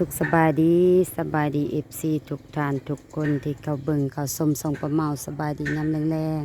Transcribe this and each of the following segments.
สุขสบายดีสบายดีเอฟซีทุกท่านทุกคนที่เขาเบิ่งเขาสมส่งประเมาสบายดียามแรง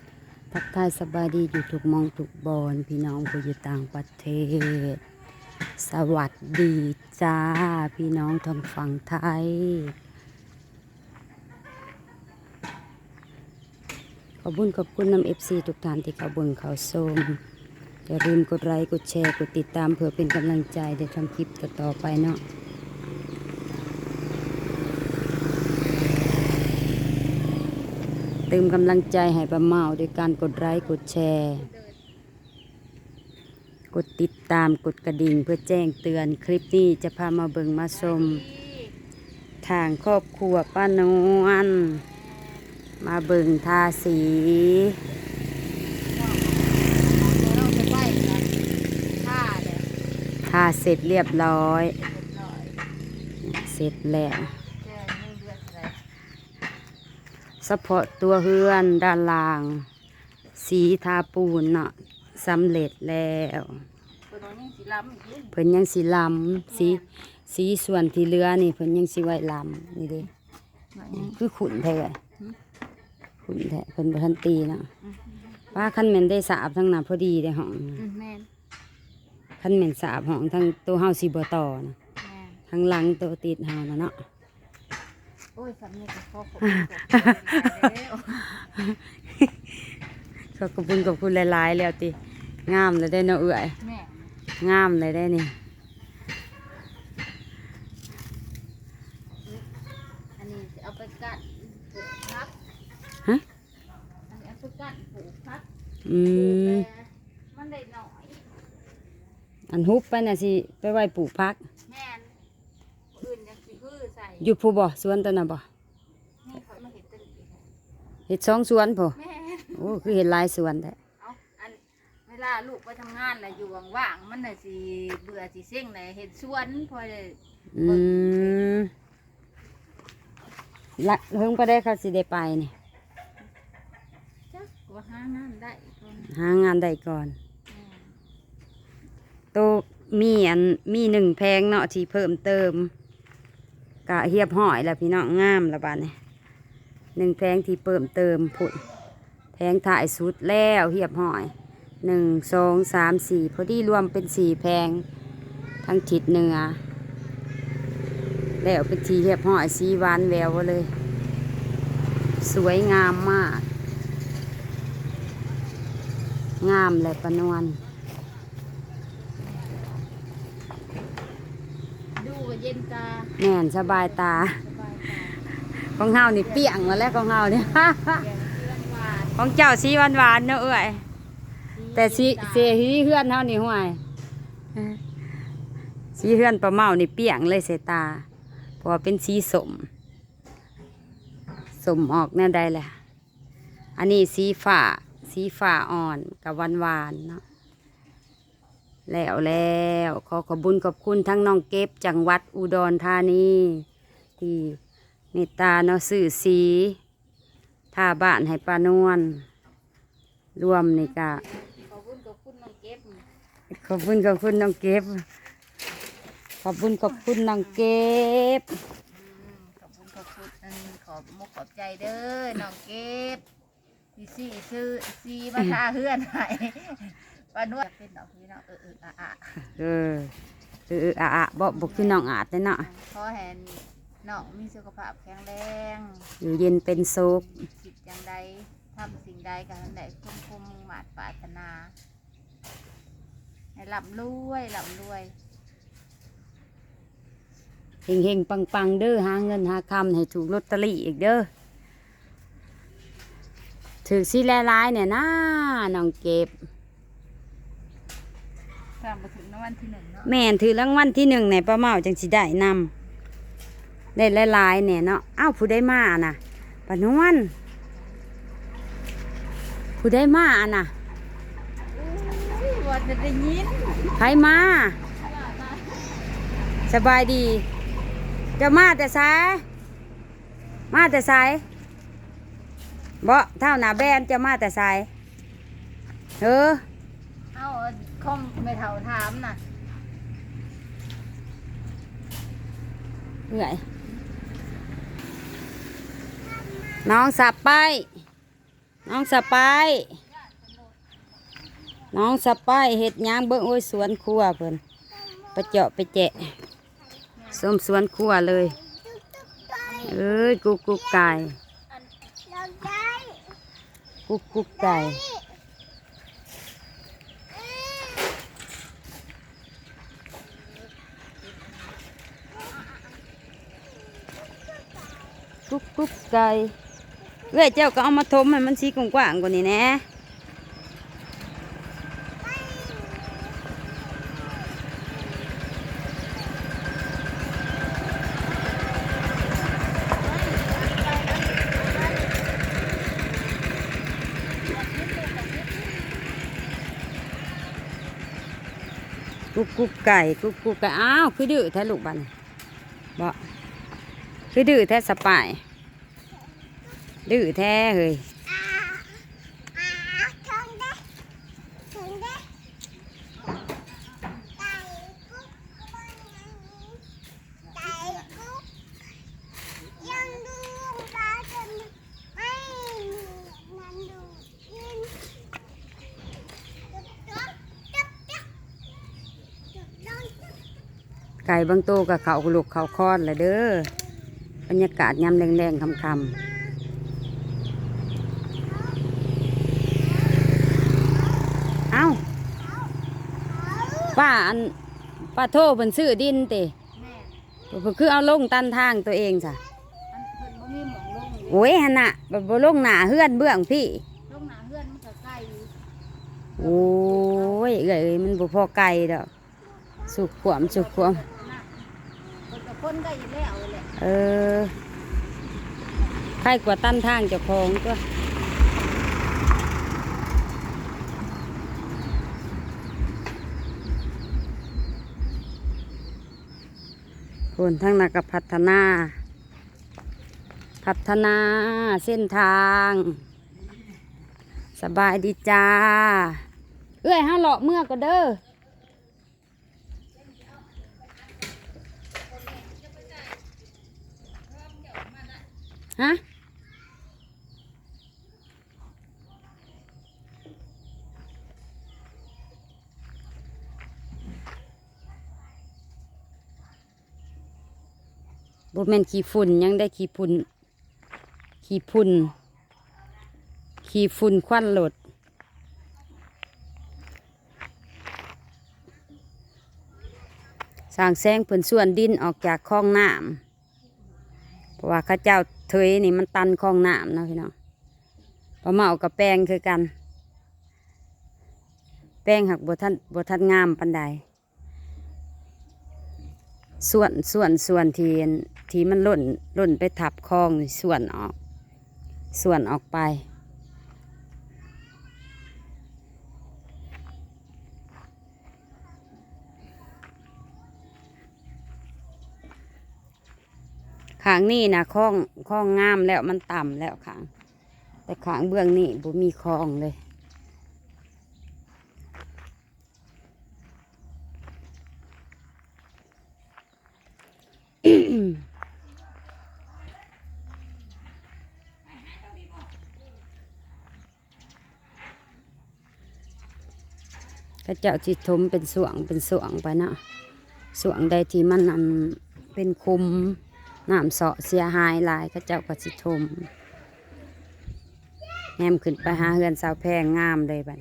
ๆทักทายสบายดีอยู่ทุกมองทุกบอนพี่น้องผู้อยู่ต่างประเทศ สวัสดีจ้า พี่น้องทางฝั่งไทย ขอบคุญขอบคุณนำเอฟซีทุกท่านที่เขาเบิ่งเขาชมอย่าลืมกดไลค์กดแชร์กดติดตามเพื่อเป็นกำลังใจในทำคลิปต่อๆไปเนาะ เติมกำลังใจให้ป้าเมาโดยการกดไลค์กดแชร์ กดติดตามกดกระดิ่งเพื่อแจ้งเตือนคลิปนี้จะพามาเบิงมาชมทางครอบครัวป้านวลมาเบิงทาสีทาเสร็จเรียบร้อย เสร็จแล้ว เจอเรื่องเดือดอะไร เฉพาะตัวเฮือนด้านล่าง สีทาปูนเนาะสำเร็จแล้วตัวน้องยังสีล้ำอีกเพิ่นยังสีลำสีสีส่วนที่เหลือนี่เพิ่นยังสีไว้ลำนี่เด้คือขุนแท้ขุนแท้เพิ่นบ่ทันตีเนาะว่าคันแม่นได้สาบทั้งหน้าพอดีได้ห้องอืมแม่นคันแม่นสาบห้องทั้งตัวเฮาสิบ่ต่อนะแม่นทั้งหลังตัวติดเฮานะเนาะโอ้ยสำเนียงกับพ่อผมแล้วก็ขอบคุณขอบคุณหลายๆแล้วติงามเลยได้เนาะเอื้อยแม่งามเลยได้นี่อันนี้จะเอาไปกัดปลูกพักฮะอันนี้เอาไปกัดปลูกพักอืมแต่มันได้หน่อยอันฮุบไปน่ะสิไปไว้ปลูกพักแม่นอื่นยังสิพื้ อใส่อยู่ผู้บ่สวนตัวน่ะบ่นี่เขามาเห็นตึ้งอีกแล้วเฮ็ดสองสวนผู้แม่นโอ้คือเฮ็ดหลายสวนแท้เอาอันเวลาลูกไปทำงานน่ะอยู่ว่างๆมันน่ะสิเบื่อสิเซ็งน่ะเห็นสวนพอได้อืมละเพิ่งไปได้เขาสิได้ไปนี่จักว่าหางานได้คนหางานได้ก่อนโตมีอันมีหนึ่งแพงเนาะที่เพิ่มเติม กะเฮียบห้อยแล้วพี่น้องงามละบาดนี่หนึ่งแพงที่เพิ่มเติมพุ่นแพงถ่ายสุดแล้วเฮียบห้อยหนึ่งสองสามสี่พอดีรวมเป็นสี่แพงทั้งทิศเหนือแล้วเป็นทีเฮียบห้อยสีหวานแววเลย สวยงามมาก งามเลยปานวล ดูว่าเย็นตาแน่นสบายตา สบายตาของเฮานี่เปียงมาแล้วของเฮาเนี่ยเย็นเพื่อนหวานของเจ้าสีหวานหวานๆเนอะเอ้ยแต่สีเสียสีเฮือนเฮานี่ห่วยสีเฮือนปลาเมานี่เปียงเลยเสยตาเพราะว่าเป็นสีสมสมออกแน่ได้แหละอันนี้สีฟ้าสีฟ้าอ่อนกับหวานหวานๆเนาะ แล้วแล้วขอขอบคุญขอบคุณทั้งน้องเก็บจังหวัดอุดรธานีที่เมตตาเนาะสื่อสีท่าบ้านให้ปานวลรวมนี่กะขอบคุณขอบคุณน้องเก็บขอบคุณขอบคุณน้องเก็บขอบคุณขอบคุณน้องเก็บขอบคุณขอบคุณขอบมุกขอบใจเด้อน้องเก็บพี่ซื้อซีมาทาเฮือนให้ ป้านวดเป็นดอกพี่น้องเออเอออะอะเออเออเอออะอะบอกบอกคือน้องอาจเลยเนาะขอแหนน้องมีสุขภาพแข็งแรงอยู่เย็นเป็นสุขคิดอย่างใดทำสิ่งใดก็ให้ได้คุ้มคุ้มหมาดปรารถนาให้ร่ำรวยร่ำรวยเฮงเฮงปังปังเด้อหาเงินหาคำให้ถูกลอตเตอรี่อีกเด้อถือสีแลลายเนี่ยนะน้องเก็บ สามไปถึงในวันที่หนึ่งเนาะแม่นถือรางวัลที่หนึ่งในป้าเมาจังสิได้นำได้หลายๆเนี่ยเนาะอ้าวผู้ได้มาน่ะปานวลผู้ได้มาน่ะอุ้ยว่าจะได้ยินใครมา สบายดีจะมาแต่สายมาแต่สายบ่เท่าหนาแบนจะมาแต่สายเออเอา คอมไม่เท่าถามน่ะเอื่อย น้องสับไป น้องสับไป น้องสับไปเห็ดหยางเบิ้งโอ้ยสวนครัวเพิ่นไปเจาะไปแจะส้มสวนครัวเลย เอ้ยกุกกุกไก่ กุกกุกไก่ กุกกุกไก่เอ้ยเจ้าก็เอามาทมให้มันสีกว้างๆกว่านี้แหนะกุ๊กกุ๊กไก่กุ๊กกุ๊กไก่อ้าวคือดื้อแท้ลูกบัดนบ่ คือดื้อแท้สปาย ดื้อแท้เฮ้ยไก่บางโตวกับเขาลูกเขาคอนเลยเด้อ บรรยากาศยำแรงๆคำๆเอ้าป้าอันป้าโทษเพิ่นซื้อดินติแม่เพิ่นคือเอาลงตันทางตัวเองจ้ะอันเพิ่นบ่มีหมองลงเลยโอ้ยหั่นน่ะบ่บ่ลงหน้าเฮือนเบื้องพี่ลงหน้าเฮือนมันก็ใกล้อยู่โอ้ยเอ้ยมันบ่พอไก่ดอกสุกขวมสุกขวมนะเพิ่นก็ คนก็อยู่แล้วแหละเออใครกว่าตั้นทางเจ้าของก็คนทั้งนักพัฒนา พัฒนาเส้นทาง สบายดีจ้า เอ้ยห้าเลาะเมื่อก็เด้อ ฮะบ่แมนขี้ฝุ่นยังได้ขี้ฝุ่นขี้ฝุ่นขี้ฝุ่นควันหลดสร้างแสงเพิ่นส่วนดินออกจากคลองน้ำ ราะว่าข้าเจ้าเทยนี่มันตันคลองน้ำเนาะพี่น้องปลาเมากับแป้งคือกัน แป้งหักบทันบทันงามปันใดส่วนส่วนส่วนที่ที่มันล่นล่นไปทับคลองส่วนออก ส่วนออกไป ขางนี่นะคลองคลองงามแล้วมันต่ำแล้วขาง แต่ขางเบื้องนี่บ่มีคลองเลยก็เจ้าจิทมเป็นสวงเป็นสวงไปเนาะสวงใดที่มันอันเป็นคุม น้ำเสาะเสียหายลายก็เจ้าก็จิทมแงมขึ้นไปหาเฮือนสาวแพงงามเลยบัด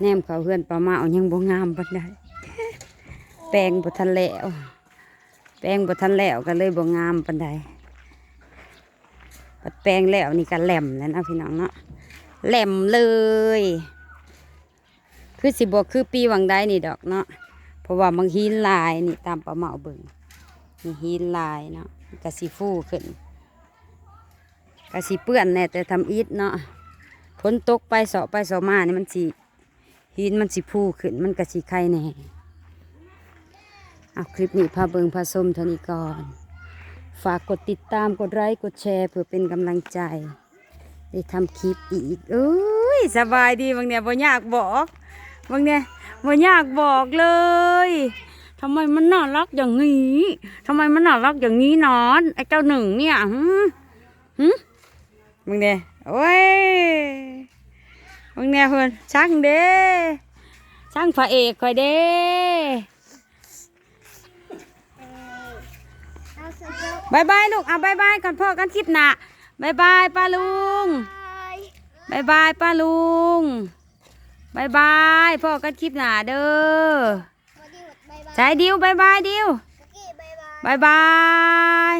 แนมเขาเฮือนปลาเมายังบ่งามบันไดแปลงบ่ทันแล้วแปลงบ่ทันแล้วก็เลยบ่งามปันใดปัดแปลงแล้วนี่ก็แหลมแล้วนะพี่น้องเนาะแหลมเลย คือสิบอกคือปีวังได้นี่ดอกเนาะ เพราะว่าบางหินลายนี่ตามประเมาเบิ่งนี่หินลายเนาะกะสีฟูขึ้นกะสีเปื้อนแน่แต่ทำอิฐเนาะฝนตกไปเสาะไปเสาะมานี่มันสีหินมันสีฟูขึ้น มันกะสีไข่แน่เอาคลิปนี้พาเบิงพาส้มเท่านี้ก่อน ฝากกดติดตามกดไลค์กดแชร์เพื่อเป็นกำลังใจ ได้ทำคลิปอีกเอ้ยสบายดีบางเนี่ยบ่ยากบอก บางเนี่ยบ่อยากบอกเลยทำไมมันน่ารักอย่างนี้ทำไมมันน่ารักอย่างนี้นอนไอ้เจ้าหนึ่งเนี่ยหึหึมึงเนี่ยโอ้ยมึงเนี่ยเพื่อนช่างเด้ช่างพระเอกคอยเด้เอาเสร็จแล้วบายบายลูกอะบายบายก่อนพ่อกันคลิปหน้าบายบายป้าลุงไปบายบายป้าลุง บายบายพ่อกันคลิปหน้าเด้อสวัสดีหมดบายบายใจดิวบายบายดิวคุกกี้บายบายบายบาย